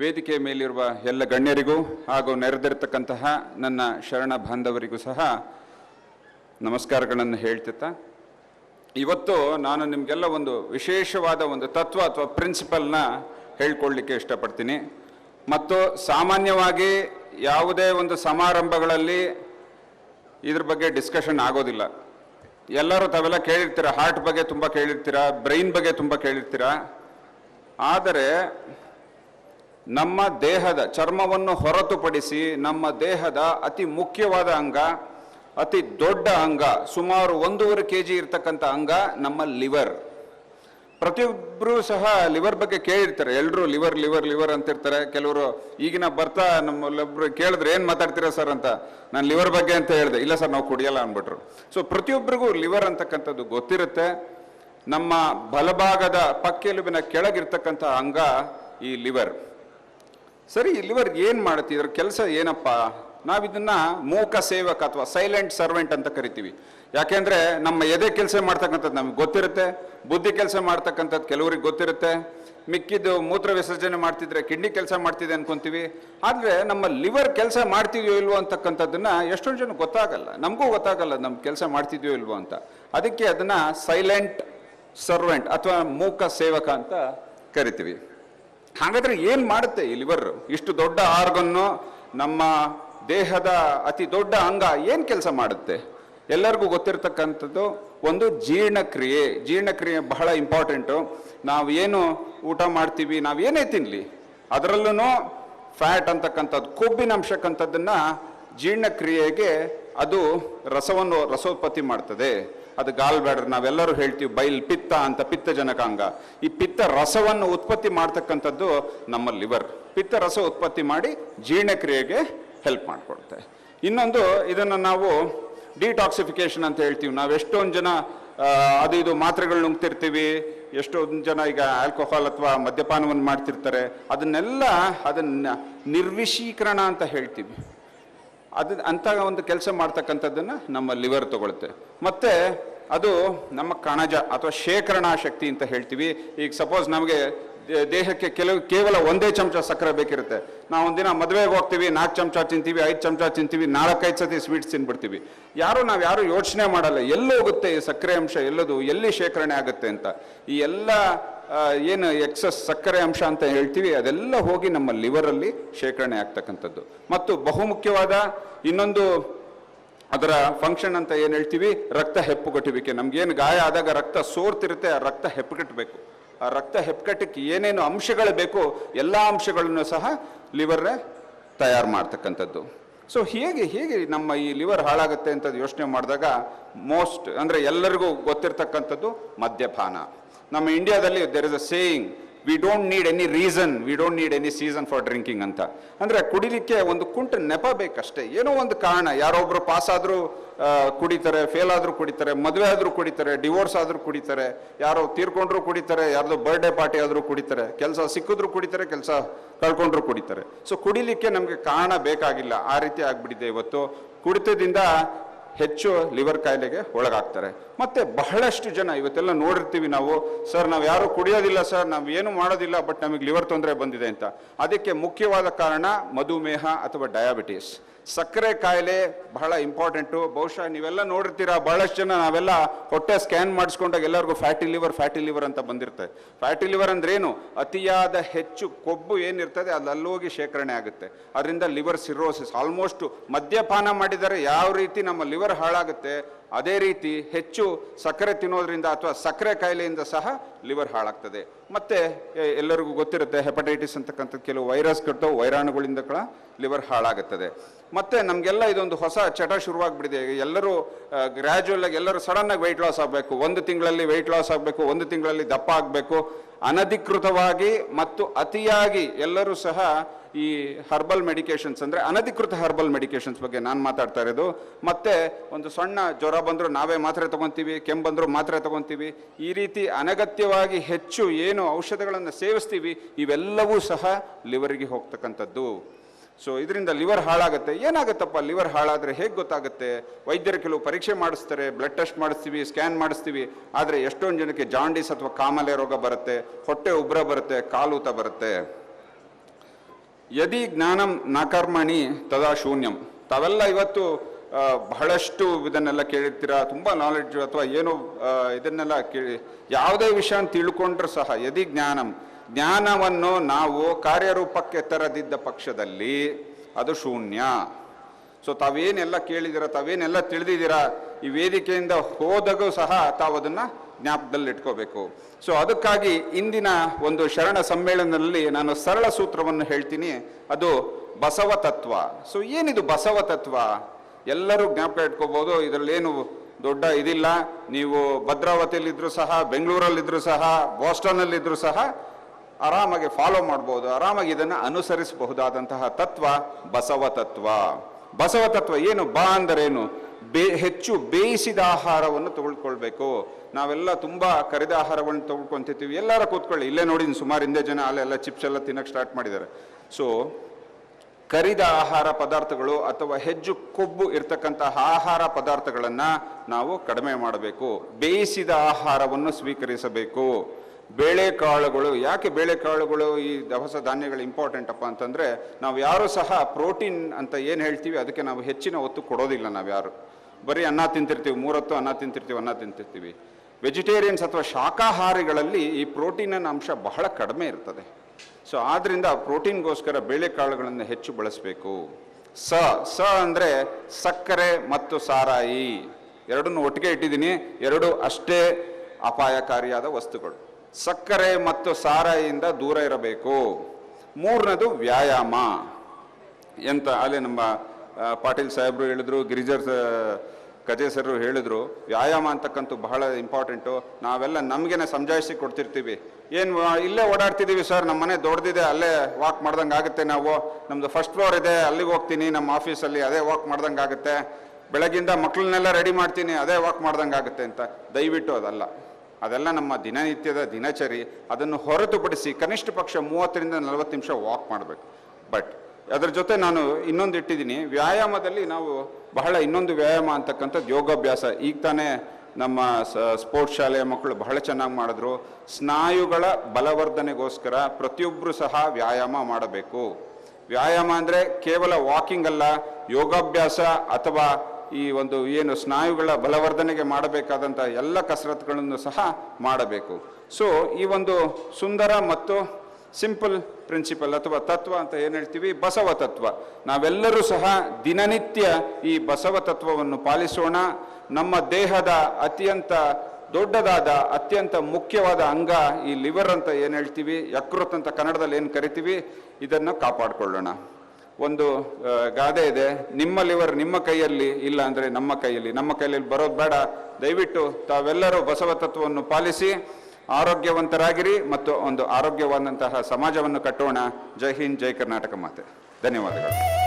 ವೇದಿಕೆ ಮೇಲಿರುವ ಎಲ್ಲ ಗಣ್ಯರಿಗೂ ಹಾಗೂ ನೆರೆದಿರ್ತಕ್ಕಂತಹ ನನ್ನ ಶರಣ ಬಾಂಧವರಿಗೂ ಸಹ ನಮಸ್ಕಾರಗಳನ್ನು ಹೇಳ್ತಿತ್ತ ಇವತ್ತು ನಾನು ನಿಮಗೆಲ್ಲ ಒಂದು ವಿಶೇಷವಾದ ಒಂದು ತತ್ವ ಅಥವಾ ಪ್ರಿನ್ಸಿಪಲ್ನ ಹೇಳ್ಕೊಳ್ಳಿಕ್ಕೆ ಇಷ್ಟಪಡ್ತೀನಿ. ಮತ್ತು ಸಾಮಾನ್ಯವಾಗಿ ಯಾವುದೇ ಒಂದು ಸಮಾರಂಭಗಳಲ್ಲಿ ಇದ್ರ ಬಗ್ಗೆ ಡಿಸ್ಕಷನ್ ಆಗೋದಿಲ್ಲ. ಎಲ್ಲರೂ ತಾವೆಲ್ಲ ಕೇಳಿರ್ತೀರ ಹಾರ್ಟ್ ಬಗ್ಗೆ ತುಂಬ ಕೇಳಿರ್ತೀರ ಬ್ರೈನ್ ಬಗ್ಗೆ ತುಂಬ ಕೇಳಿರ್ತೀರ. ಆದರೆ ನಮ್ಮ ದೇಹದ ಚರ್ಮವನ್ನು ಹೊರತುಪಡಿಸಿ ನಮ್ಮ ದೇಹದ ಅತಿ ಮುಖ್ಯವಾದ ಅಂಗ, ಅತಿ ದೊಡ್ಡ ಅಂಗ, ಸುಮಾರು ಒಂದೂವರೆ ಕೆ ಜಿ ಇರ್ತಕ್ಕಂಥ ಅಂಗ ನಮ್ಮ ಲಿವರ್. ಪ್ರತಿಯೊಬ್ಬರು ಸಹ ಲಿವರ್ ಬಗ್ಗೆ ಕೇಳಿರ್ತಾರೆ. ಎಲ್ಲರೂ ಲಿವರ್ ಲಿವರ್ ಲಿವರ್ ಅಂತಿರ್ತಾರೆ. ಕೆಲವರು ಈಗಿನ ಬರ್ತಾ ನಮ್ಮಲ್ಲೊಬ್ರು ಕೇಳಿದ್ರೆ ಏನು ಮಾತಾಡ್ತೀರಾ ಸರ್ ಅಂತ. ನಾನು ಲಿವರ್ ಬಗ್ಗೆ ಅಂತ ಹೇಳಿದೆ. ಇಲ್ಲ ಸರ್, ನಾವು ಕುಡಿಯಲ್ಲ ಅಂದ್ಬಿಟ್ರು. ಸೊ ಪ್ರತಿಯೊಬ್ಬರಿಗೂ ಲಿವರ್ ಅಂತಕ್ಕಂಥದ್ದು ಗೊತ್ತಿರುತ್ತೆ. ನಮ್ಮ ಬಲಭಾಗದ ಪಕ್ಕೆಲುಬಿನ ಕೆಳಗಿರ್ತಕ್ಕಂಥ ಅಂಗ ಈ ಲಿವರ್. ಸರಿ, ಇಲ್ಲಿವರೆಗೆ ಲಿವರ್ ಏನು ಮಾಡುತ್ತೆ ಇದ್ರ ಕೆಲಸ ಏನಪ್ಪ? ನಾವಿದನ್ನ ಮೂಕ ಸೇವಕ ಅಥವಾ ಸೈಲೆಂಟ್ ಸರ್ವೆಂಟ್ ಅಂತ ಕರಿತೀವಿ. ಯಾಕೆಂದ್ರೆ ನಮ್ಮ ಎದೆ ಕೆಲಸ ಮಾಡ್ತಕ್ಕಂಥದ್ದು ನಮ್ಗೆ ಗೊತ್ತಿರುತ್ತೆ, ಬುದ್ಧಿ ಕೆಲಸ ಮಾಡ್ತಕ್ಕಂಥದ್ದು ಕೆಲವರಿಗೆ ಗೊತ್ತಿರುತ್ತೆ. ಮಿಕ್ಕಿದ್ದು ಮೂತ್ರ ವಿಸರ್ಜನೆ ಮಾಡ್ತಿದ್ರೆ ಕಿಡ್ನಿ ಕೆಲಸ ಮಾಡ್ತಿದೆ ಅನ್ಕೊಂತೀವಿ. ಆದರೆ ನಮ್ಮ ಲಿವರ್ ಕೆಲಸ ಮಾಡ್ತಿದ್ಯೋ ಇಲ್ವೋ ಅಂತಕ್ಕಂಥದ್ದನ್ನು ಎಷ್ಟೊಂದು ಜನ ಗೊತ್ತಾಗಲ್ಲ. ನಮಗೂ ಗೊತ್ತಾಗಲ್ಲ ನಮ್ಮ ಕೆಲಸ ಮಾಡ್ತಿದ್ಯೋ ಇಲ್ವೋ ಅಂತ. ಅದಕ್ಕೆ ಅದನ್ನ ಸೈಲೆಂಟ್ ಸರ್ವೆಂಟ್ ಅಥವಾ ಮೂಕ ಸೇವಕ ಅಂತ ಕರಿತೀವಿ. ಹಾಗಾದ್ರೆ ಏನ್ ಮಾಡುತ್ತೆ ಈ ಲಿವರ್ ಇಷ್ಟು ದೊಡ್ಡ ಆರ್ಗನ್ ನಮ್ಮ ದೇಹದ ಅತಿ ದೊಡ್ಡ ಅಂಗ ಏನ್ ಕೆಲಸ ಮಾಡುತ್ತೆ? ಎಲ್ಲರಿಗೂ ಗೊತ್ತಿರತಕ್ಕಂಥದ್ದು ಒಂದು ಜೀರ್ಣಕ್ರಿಯೆ. ಜೀರ್ಣಕ್ರಿಯೆ ಬಹಳ ಇಂಪಾರ್ಟೆಂಟು ನಾವು ಏನು ಊಟ ಮಾಡ್ತೀವಿ, ನಾವು ಏನೇ ತಿನ್ನಲಿ ಅದರಲ್ಲೂ ಫ್ಯಾಟ್ ಅಂತಕ್ಕಂಥದ್ದು, ಕೊಬ್ಬಿನ ಅಂಶಕ್ಕಂಥದ್ದನ್ನ ಜೀರ್ಣಕ್ರಿಯೆಗೆ ಅದು ರಸವನ್ನು ರಸೋತ್ಪತ್ತಿ ಮಾಡ್ತದೆ. ಅದು ಗಾಲ್ ಬ್ಯಾಡ್ರ್, ನಾವೆಲ್ಲರೂ ಹೇಳ್ತೀವಿ, ಬೈಲ್ ಪಿತ್ತ ಅಂತ ಪಿತ್ತ ಜನಕಾಂಗ. ಈ ಪಿತ್ತ ರಸವನ್ನು ಉತ್ಪತ್ತಿ ಮಾಡ್ತಕ್ಕಂಥದ್ದು ನಮ್ಮ ಲಿವರ್. ಪಿತ್ತ ರಸ ಉತ್ಪತ್ತಿ ಮಾಡಿ ಜೀರ್ಣಕ್ರಿಯೆಗೆ ಹೆಲ್ಪ್ ಮಾಡಿಕೊಡುತ್ತೆ. ಇನ್ನೊಂದು, ಇದನ್ನು ನಾವು ಡಿಟಾಕ್ಸಿಫಿಕೇಶನ್ ಅಂತ ಹೇಳ್ತೀವಿ. ನಾವು ಎಷ್ಟೊಂದು ಜನ ಅದು ಇದು ಮಾತ್ರೆಗಳು ನುಂಗ್ತಿರ್ತೀವಿ, ಎಷ್ಟೊಂದು ಜನ ಈಗ ಆಲ್ಕೋಹಾಲ್ ಅಥವಾ ಮದ್ಯಪಾನವನ್ನು ಮಾಡ್ತಿರ್ತಾರೆ. ಅದನ್ನೆಲ್ಲ ಅದನ್ನ ನಿರ್ವಿಶೀಕರಣ ಅಂತ ಹೇಳ್ತೀವಿ. ಅದು ಅಂತ ಒಂದು ಕೆಲಸ ಮಾಡ್ತಕ್ಕಂಥದ್ದನ್ನು ನಮ್ಮ ಲಿವರ್ ತಗೊಳುತ್ತೆ. ಮತ್ತು ಅದು ನಮ್ಮ ಕಣಜ ಅಥವಾ ಶೇಖರಣಾ ಶಕ್ತಿ ಅಂತ ಹೇಳ್ತೀವಿ. ಈಗ ಸಪೋಸ್ ನಮಗೆ ದೇಹಕ್ಕೆ ಕೆಲವು, ಕೇವಲ ಒಂದೇ ಚಮಚ ಸಕ್ಕರೆ ಬೇಕಿರುತ್ತೆ. ನಾವು ಒಂದಿನ ಮದುವೆಗೆ ಹೋಗ್ತೀವಿ ನಾಲ್ಕು ಚಮಚ ತಿಂತೀವಿ, ಐದು ಚಮಚ ತಿಂತೀವಿ, ನಾಲ್ಕೈದು ಸತಿ ಸ್ವೀಟ್ಸ್ ತಿನ್ಬಿಡ್ತೀವಿ. ಯಾರು ನಾವು ಯಾರು ಯೋಚನೆ ಮಾಡಲ್ಲ ಎಲ್ಲೋಗುತ್ತೆ ಈ ಸಕ್ಕರೆ ಅಂಶ, ಎಲ್ಲದು, ಎಲ್ಲಿ ಶೇಖರಣೆ ಆಗುತ್ತೆ ಅಂತ. ಈ ಎಲ್ಲ ಏನು ಎಕ್ಸಸ್ ಸಕ್ಕರೆ ಅಂಶ ಅಂತ ಹೇಳ್ತೀವಿ, ಅದೆಲ್ಲ ಹೋಗಿ ನಮ್ಮ ಲಿವರಲ್ಲಿ ಶೇಖರಣೆ ಆಗ್ತಕ್ಕಂಥದ್ದು. ಮತ್ತು ಬಹುಮುಖ್ಯವಾದ ಇನ್ನೊಂದು ಅದರ ಫಂಕ್ಷನ್ ಅಂತ ಏನು ಹೇಳ್ತೀವಿ, ರಕ್ತ ಹೆಪ್ಪುಗಟ್ಟುವಿಕೆ. ನಮ್ಗೇನು ಗಾಯ ಆದಾಗ ರಕ್ತ ಸೋರ್ತಿರುತ್ತೆ, ಆ ರಕ್ತ ಹೆಪ್ಪುಗಟ್ಟಬೇಕು. ಆ ರಕ್ತ ಹೆಪ್ಪುಗಟ್ಟಕ್ಕೆ ಏನೇನು ಅಂಶಗಳು ಬೇಕು ಎಲ್ಲ ಅಂಶಗಳನ್ನು ಸಹ ಲಿವರ್ ತಯಾರು ಮಾಡ್ತಕ್ಕಂಥದ್ದು. ಸೊ ಹೇಗೆ ಹೇಗೆ ನಮ್ಮ ಈ ಲಿವರ್ ಹಾಳಾಗುತ್ತೆ ಅಂತ ಯೋಚನೆ ಮಾಡಿದಾಗ ಮೋಸ್ಟ್ ಅಂದರೆ ಎಲ್ಲರಿಗೂ ಗೊತ್ತಿರ್ತಕ್ಕಂಥದ್ದು ಮದ್ಯಪಾನ. ನಮ್ಮ ಇಂಡಿಯಾದಲ್ಲಿ there is a saying we don't need any reason we don't need any season for drinking ಅಂತ. ಅಂದರೆ ಕುಡಿಲಿಕ್ಕೆ ಒಂದು ಕುಂಟ ನೆಪ ಬೇಕಷ್ಟೇ. ಏನೋ ಒಂದು ಕಾರಣ. ಯಾರೊಬ್ಬರು ಪಾಸ್ ಆದರೂ ಕುಡಿತಾರೆ ಫೇಲ್ ಆದರೂ ಕುಡಿತಾರೆ, ಮದುವೆ ಆದರೂ ಕುಡಿತಾರೆ ಡಿವೋರ್ಸ್ ಆದರೂ ಕುಡಿತಾರೆ, ಯಾರೋ ತೀರ್ಕೊಂಡ್ರು ಕುಡಿತಾರೆ, ಯಾರ್ದೋ ಬರ್ಡೇ ಪಾರ್ಟಿ ಆದರೂ ಕುಡಿತಾರೆ, ಕೆಲಸ ಸಿಕ್ಕಿದ್ರು ಕುಡಿತಾರೆ, ಕೆಲಸ ಕಳ್ಕೊಂಡ್ರು ಕುಡಿತಾರೆ. ಸೊ ಕುಡಿಲಿಕ್ಕೆ ನಮಗೆ ಕಾರಣ ಬೇಕಾಗಿಲ್ಲ. ಆ ರೀತಿ ಆಗಿಬಿಟ್ಟಿದೆ ಇವತ್ತು. ಕುಡಿತದಿಂದ ಹೆಚ್ಚು ಲಿವರ್ ಕಾಯಿಲೆಗೆ ಒಳಗಾಗ್ತಾರೆ. ಮತ್ತೆ ಬಹಳಷ್ಟು ಜನ ಇವತ್ತೆಲ್ಲ ನೋಡಿರ್ತೀವಿ ನಾವು, ಸರ್, ನಾವು ಯಾರು ಕುಡಿಯೋದಿಲ್ಲ, ಸರ್, ನಾವು ಏನು ಮಾಡೋದಿಲ್ಲ, ಬಟ್ ನಮಗೆ ಲಿವರ್ ತೊಂದರೆ ಬಂದಿದೆ ಅಂತ. ಅದಕ್ಕೆ ಮುಖ್ಯವಾದ ಕಾರಣ ಮಧುಮೇಹ ಅಥವಾ ಡಯಾಬಿಟಿಸ್. ಸಕ್ಕರೆ ಕಾಯಿಲೆ ಬಹಳ ಇಂಪಾರ್ಟೆಂಟು ಬಹುಶಃ ನೀವೆಲ್ಲ ನೋಡಿರ್ತೀರಾ, ಬಹಳಷ್ಟು ಜನ ನಾವೆಲ್ಲ ಹೊಟ್ಟೆ ಸ್ಕ್ಯಾನ್ ಮಾಡಿಸ್ಕೊಂಡಾಗ ಎಲ್ಲರಿಗೂ ಫ್ಯಾಟಿ ಲಿವರ್ ಫ್ಯಾಟಿ ಲಿವರ್ ಅಂತ ಬಂದಿರ್ತದೆ ಫ್ಯಾಟಿ ಲಿವರ್ ಅಂದ್ರೆ ಏನು ಅತಿಯಾದ ಹೆಚ್ಚು ಕೊಬ್ಬು ಏನಿರ್ತದೆ, ಅದು ಅಲ್ಲೋಗಿ ಶೇಖರಣೆ ಆಗುತ್ತೆ. ಅದರಿಂದ ಲಿವರ್ ಸಿರೋಸಿಸ್ ಆಲ್ಮೋಸ್ಟ್ ಮದ್ಯಪಾನ ಮಾಡಿದರೆ ಯಾವ ರೀತಿ ನಮ್ಮ ಲಿವರ್ ಹಾಳಾಗುತ್ತೆ? ಅದೇ ರೀತಿ ಹೆಚ್ಚು ಸಕ್ಕರೆ ತಿನ್ನೋದ್ರಿಂದ ಅಥವಾ ಸಕ್ಕರೆ ಕಾಯಿಲೆಯಿಂದ ಸಹ ಲಿವರ್ ಹಾಳಾಗ್ತದೆ. ಮತ್ತೆ ಎಲ್ಲರಿಗೂ ಗೊತ್ತಿರುತ್ತೆ, ಹೆಪಟೈಟಿಸ್ ಅಂತಕ್ಕಂಥ ಕೆಲವು ವೈರಸ್ ಕಟ್ಟೋ ವೈರಾಣುಗಳಿಂದ ಕೂಡ ಲಿವರ್ ಹಾಳಾಗುತ್ತದೆ. ಮತ್ತೆ, ನಮಗೆಲ್ಲ ಇದೊಂದು ಹೊಸ ಚಟ ಶುರುವಾಗ್ಬಿಟ್ಟಿದೆ. ಎಲ್ಲರೂ ಗ್ರ್ಯಾಜುವಲ್ ಆಗಿ ಎಲ್ಲರೂ ಸಡನ್ ಆಗಿ ವೆಯ್ಟ್ ಲಾಸ್ ಆಗಬೇಕು. ಒಂದು ತಿಂಗಳಲ್ಲಿ ವೆಯ್ಟ್ ಲಾಸ್ ಆಗಬೇಕು, ಒಂದು ತಿಂಗಳಲ್ಲಿ ದಪ್ಪ ಆಗಬೇಕು. ಅನಧಿಕೃತವಾಗಿ ಮತ್ತು ಅತಿಯಾಗಿ ಎಲ್ಲರೂ ಸಹ ಈ ಹರ್ಬಲ್ ಮೆಡಿಕೇಷನ್ಸ್ ಅಂದರೆ ಅನಧಿಕೃತ ಹರ್ಬಲ್ ಮೆಡಿಕೇಷನ್ಸ್ ಬಗ್ಗೆ ನಾನು ಮಾತಾಡ್ತಾ ಇರೋದು. ಮತ್ತು ಒಂದು ಸಣ್ಣ ಜ್ವರ ಬಂದರೂ ನಾವೇ ಮಾತ್ರೆ ತೊಗೊತೀವಿ, ಕೆಮ್ಮು ಬಂದರೂ ಮಾತ್ರೆ ತೊಗೊತೀವಿ. ಈ ರೀತಿ ಅನಗತ್ಯವಾಗಿ ಹೆಚ್ಚು ಏನು ಔಷಧಗಳನ್ನು ಸೇವಿಸ್ತೀವಿ, ಇವೆಲ್ಲವೂ ಸಹ ಲಿವರಿಗೆ ಹೋಗ್ತಕ್ಕಂಥದ್ದು. ಸೊ ಇದರಿಂದ ಲಿವರ್ ಹಾಳಾಗುತ್ತೆ. ಏನಾಗುತ್ತಪ್ಪ? ಲಿವರ್ ಹಾಳಾದರೆ ಹೇಗೆ ಗೊತ್ತಾಗುತ್ತೆ? ವೈದ್ಯರು ಕೆಲವು ಪರೀಕ್ಷೆ ಮಾಡಿಸ್ತಾರೆ ಬ್ಲಡ್ ಟೆಸ್ಟ್ ಮಾಡಿಸ್ತೀವಿ ಸ್ಕ್ಯಾನ್ ಮಾಡಿಸ್ತೀವಿ. ಆದರೆ ಎಷ್ಟೊಂದು ಜನಕ್ಕೆ ಜಾಂಡೀಸ್ ಅಥವಾ ಕಾಮಲೆ ರೋಗ ಬರುತ್ತೆ, ಹೊಟ್ಟೆ ಉಬ್ರ ಬರುತ್ತೆ ಕಾಲೂತ ಬರುತ್ತೆ. ಯದಿ ಜ್ಞಾನಂ ನಕರ್ಮಣಿ ತದಾ ಶೂನ್ಯಂ. ತಾವೆಲ್ಲ ಇವತ್ತು ಬಹಳಷ್ಟು ಇದನ್ನೆಲ್ಲ ಕೇಳಿರ್ತೀರಾ? ತುಂಬ ನಾಲೆಡ್ಜ್ ಅಥವಾ ಏನು ಇದನ್ನೆಲ್ಲ ಕೇಳಿ, ಯಾವುದೇ ವಿಷಯ ತಿಳ್ಕೊಂಡ್ರೂ ಸಹ, ಯದಿ ಜ್ಞಾನಂ. ಜ್ಞಾನವನ್ನು ನಾವು ಕಾರ್ಯರೂಪಕ್ಕೆ ತರದಿದ್ದ ಪಕ್ಷದಲ್ಲಿ ಅದು ಶೂನ್ಯ. ಸೊ ತಾವೇನೆಲ್ಲ ಕೇಳಿದಿರ, ತಾವೇನೆಲ್ಲ ತಿಳಿದಿದ್ದೀರ ಈ ವೇದಿಕೆಯಿಂದ ಹೋದಾಗೂ ಸಹ ತಾವು ಅದನ್ನು ಜ್ಞಾಪದಲ್ಲಿಟ್ಕೋಬೇಕು ಸೊ ಅದಕ್ಕಾಗಿ ಇಂದಿನ ಒಂದು ಶರಣ ಸಮ್ಮೇಳನದಲ್ಲಿ ನಾನು ಸರಳ ಸೂತ್ರವನ್ನು ಹೇಳ್ತೀನಿ, ಅದು ಬಸವ ತತ್ವ. ಸೊ ಏನಿದು ಬಸವ ತತ್ವ? ಎಲ್ಲರೂ ಜ್ಞಾಪಕ ಇದರಲ್ಲಿ ಇದರಲ್ಲೇನು ದೊಡ್ಡ ಇದಿಲ್ಲ. ನೀವು ಭದ್ರಾವತಿಯಲ್ಲಿದ್ದರೂ ಸಹ ಬೆಂಗಳೂರಲ್ಲಿದ್ದರೂ ಸಹ ಬಾಸ್ಟನ್ನಲ್ಲಿದ್ದರೂ ಸಹ ಆರಾಮಾಗಿ ಫಾಲೋ ಮಾಡ್ಬೋದು, ಆರಾಮಾಗಿ ಇದನ್ನು ಅನುಸರಿಸಬಹುದಾದಂತಹ ತತ್ವ ಬಸವ ತತ್ವ. ಬಸವ ತತ್ವ ಏನು? ಬಾ ಅಂದರೇನು? ಬೇ, ಹೆಚ್ಚು ಬೇಯಿಸಿದ ಆಹಾರವನ್ನು ತಗೊಳ್ಕೊಳ್ಬೇಕು. ನಾವೆಲ್ಲ ತುಂಬ ಕರಿದ ಆಹಾರವನ್ನು ತಗೊಳ್ಕೊಂತಿರ್ತೀವಿ ಎಲ್ಲರ ಕೂತ್ಕೊಳ್ಳಿ. ಇಲ್ಲೇ ನೋಡಿ ಸುಮಾರು ಹಿಂದೆ ಜನ ಅಲ್ಲೆಲ್ಲ ಚಿಪ್ಸ್ ಎಲ್ಲ ತಿನ್ನಕ್ಕೆ ಸ್ಟಾರ್ಟ್ ಮಾಡಿದ್ದಾರೆ. ಸೊ ಕರಿದ ಆಹಾರ ಪದಾರ್ಥಗಳು ಅಥವಾ ಹೆಚ್ಚು ಕೊಬ್ಬು ಇರ್ತಕ್ಕಂತಹ ಆಹಾರ ಪದಾರ್ಥಗಳನ್ನು ನಾವು ಕಡಿಮೆ ಮಾಡಬೇಕು. ಬೇಯಿಸಿದ ಆಹಾರವನ್ನು ಸ್ವೀಕರಿಸಬೇಕು. ಬೇಳೆಕಾಳುಗಳು ಯಾಕೆ ಬೇಳೆಕಾಳುಗಳು ಈ ದವಸ ಧಾನ್ಯಗಳು ಇಂಪಾರ್ಟೆಂಟ್ ಅಪ್ಪ ಅಂತಂದರೆ, ನಾವು ಯಾರು ಸಹ ಪ್ರೋಟೀನ್ ಅಂತ ಏನು ಹೇಳ್ತೀವಿ ಅದಕ್ಕೆ ನಾವು ಹೆಚ್ಚಿನ ಒತ್ತು ಕೊಡೋದಿಲ್ಲ ನಾವು ಯಾರು. ಬರೀ ಅನ್ನ ತಿಂತಿರ್ತೀವಿ, ಮೂರೊತ್ತು ಅನ್ನ ತಿಂತಿರ್ತೀವಿ ಅನ್ನ ತಿಂತಿರ್ತೀವಿ. ವೆಜಿಟೇರಿಯನ್ಸ್ ಅಥವಾ ಶಾಖಾಹಾರಿಗಳಲ್ಲಿ ಈ ಪ್ರೋಟೀನಿನ ಅಂಶ ಬಹಳ ಕಡಿಮೆ ಇರ್ತದೆ. ಸೊ ಆದ್ದರಿಂದ ಪ್ರೋಟೀನ್ಗೋಸ್ಕರ ಬೇಳೆಕಾಳುಗಳನ್ನು ಹೆಚ್ಚು ಬಳಸಬೇಕು. ಸ ಸ ಅಂದರೆ ಸಕ್ಕರೆ ಮತ್ತು ಸಾರಾಯಿ. ಎರಡನ್ನು ಒಟ್ಟಿಗೆ ಇಟ್ಟಿದ್ದೀನಿ. ಎರಡು ಅಷ್ಟೇ ಅಪಾಯಕಾರಿಯಾದ ವಸ್ತುಗಳು. ಸಕ್ಕರೆ ಮತ್ತು ಸಾರಾಯಿಯಿಂದ ದೂರ ಇರಬೇಕು. ಮೂರನೇದು ವ್ಯಾಯಾಮ. ಎಂತ ಅಲ್ಲಿ ನಮ್ಮ ಪಾಟೀಲ್ ಸಾಹೇಬರು ಹೇಳಿದ್ರು, ಗಿರಿಜರ್ ಕಜೆ ಸರ್ ಹೇಳಿದ್ರು, ವ್ಯಾಯಾಮ ಅಂತಕ್ಕಂಥ ಬಹಳ ಇಂಪಾರ್ಟೆಂಟು. ನಾವೆಲ್ಲ ನಮಗೇನೆ ಸಮಜಾಯಿಸಿ ಕೊಡ್ತಿರ್ತೀವಿ. ಏನು ಇಲ್ಲೇ ಓಡಾಡ್ತಿದ್ದೀವಿ ಸರ್, ನಮ್ಮ ಮನೆ ದೊಡ್ಡದಿದೆ, ಅಲ್ಲೇ ವಾಕ್ ಮಾಡ್ದಂಗೆ ಆಗುತ್ತೆ ನಾವು. ನಮ್ಮದು ಫಸ್ಟ್ ಫ್ಲೋರ್ ಇದೆ, ಅಲ್ಲಿಗೆ ಹೋಗ್ತೀನಿ, ನಮ್ಮ ಆಫೀಸಲ್ಲಿ ಅದೇ ವಾಕ್ ಮಾಡ್ದಂಗೆ ಆಗುತ್ತೆ. ಬೆಳಗಿಂದ ಮಕ್ಕಳನ್ನೆಲ್ಲ ರೆಡಿ ಮಾಡ್ತೀನಿ, ಅದೇ ವಾಕ್ ಮಾಡ್ದಂಗೆ ಆಗುತ್ತೆ ಅಂತ. ದಯವಿಟ್ಟು ಅದಲ್ಲ. ಅದೆಲ್ಲ ನಮ್ಮ ದಿನನಿತ್ಯದ ದಿನಚರಿ, ಅದನ್ನು ಹೊರತುಪಡಿಸಿ ಕನಿಷ್ಠ ಪಕ್ಷ ಮೂವತ್ತರಿಂದ ನಲವತ್ತು ನಿಮಿಷ ವಾಕ್ ಮಾಡಬೇಕು. ಬಟ್ ಅದರ ಜೊತೆ ನಾನು ಇನ್ನೊಂದು ಇಟ್ಟಿದ್ದೀನಿ. ವ್ಯಾಯಾಮದಲ್ಲಿ ನಾವು ಬಹಳ ಇನ್ನೊಂದು ವ್ಯಾಯಾಮ ಅಂತಕ್ಕಂಥದ್ದು ಯೋಗಾಭ್ಯಾಸ. ಈಗ ತಾನೇ ನಮ್ಮ ಸ್ಪೋರ್ಟ್ಸ್ ಶಾಲೆಯ ಮಕ್ಕಳು ಬಹಳ ಚೆನ್ನಾಗಿ ಮಾಡಿದ್ರು. ಸ್ನಾಯುಗಳ ಬಲವರ್ಧನೆಗೋಸ್ಕರ ಪ್ರತಿಯೊಬ್ಬರು ಸಹ ವ್ಯಾಯಾಮ ಮಾಡಬೇಕು. ವ್ಯಾಯಾಮ ಅಂದರೆ ಕೇವಲ ವಾಕಿಂಗ್ ಅಲ್ಲ, ಯೋಗಾಭ್ಯಾಸ ಅಥವಾ ಈ ಒಂದು ಏನು ಸ್ನಾಯುಗಳ ಬಲವರ್ಧನೆಗೆ ಮಾಡಬೇಕಾದಂಥ ಎಲ್ಲ ಕಸರತ್ತುಗಳನ್ನು ಸಹ ಮಾಡಬೇಕು. ಸೊ ಈ ಒಂದು ಸುಂದರ ಮತ್ತು ಸಿಂಪಲ್ ಪ್ರಿನ್ಸಿಪಲ್ ಅಥವಾ ತತ್ವ ಅಂತ ಏನು ಹೇಳ್ತೀವಿ? ಬಸವ ತತ್ವ. ನಾವೆಲ್ಲರೂ ಸಹ ದಿನನಿತ್ಯ ಈ ಬಸವ ತತ್ವವನ್ನು ಪಾಲಿಸೋಣ. ನಮ್ಮ ದೇಹದ ಅತ್ಯಂತ ದೊಡ್ಡದಾದ, ಅತ್ಯಂತ ಮುಖ್ಯವಾದ ಅಂಗ ಈ ಲಿವರ್ ಅಂತ ಏನು ಹೇಳ್ತೀವಿ? ಯಕೃತ್ ಅಂತ ಕನ್ನಡದಲ್ಲಿ ಏನು ಕರಿತೀವಿ? ಇದನ್ನು ಕಾಪಾಡಿಕೊಳ್ಳೋಣ. ಒಂದು ಗಾದೆ ಇದೆ. ನಿಮ್ಮ ಲಿವರ್ ನಿಮ್ಮ ಕೈಯಲ್ಲಿ ಇಲ್ಲ ಅಂದರೆ ನಮ್ಮ ಕೈಯಲ್ಲಿ. ನಮ್ಮ ಕೈಯಲ್ಲಿ ಬರೋದು ಬೇಡ. ದಯವಿಟ್ಟು ತಾವೆಲ್ಲರೂ ಬಸವ ತತ್ವವನ್ನು ಪಾಲಿಸಿ, ಆರೋಗ್ಯವಂತರಾಗಿರಿ ಮತ್ತು ಒಂದು ಆರೋಗ್ಯವಾದಂತಹ ಸಮಾಜವನ್ನು ಕಟ್ಟೋಣ. ಜೈ ಹಿಂದ್, ಜೈ ಕರ್ನಾಟಕ ಮಾತೆ. ಧನ್ಯವಾದಗಳು.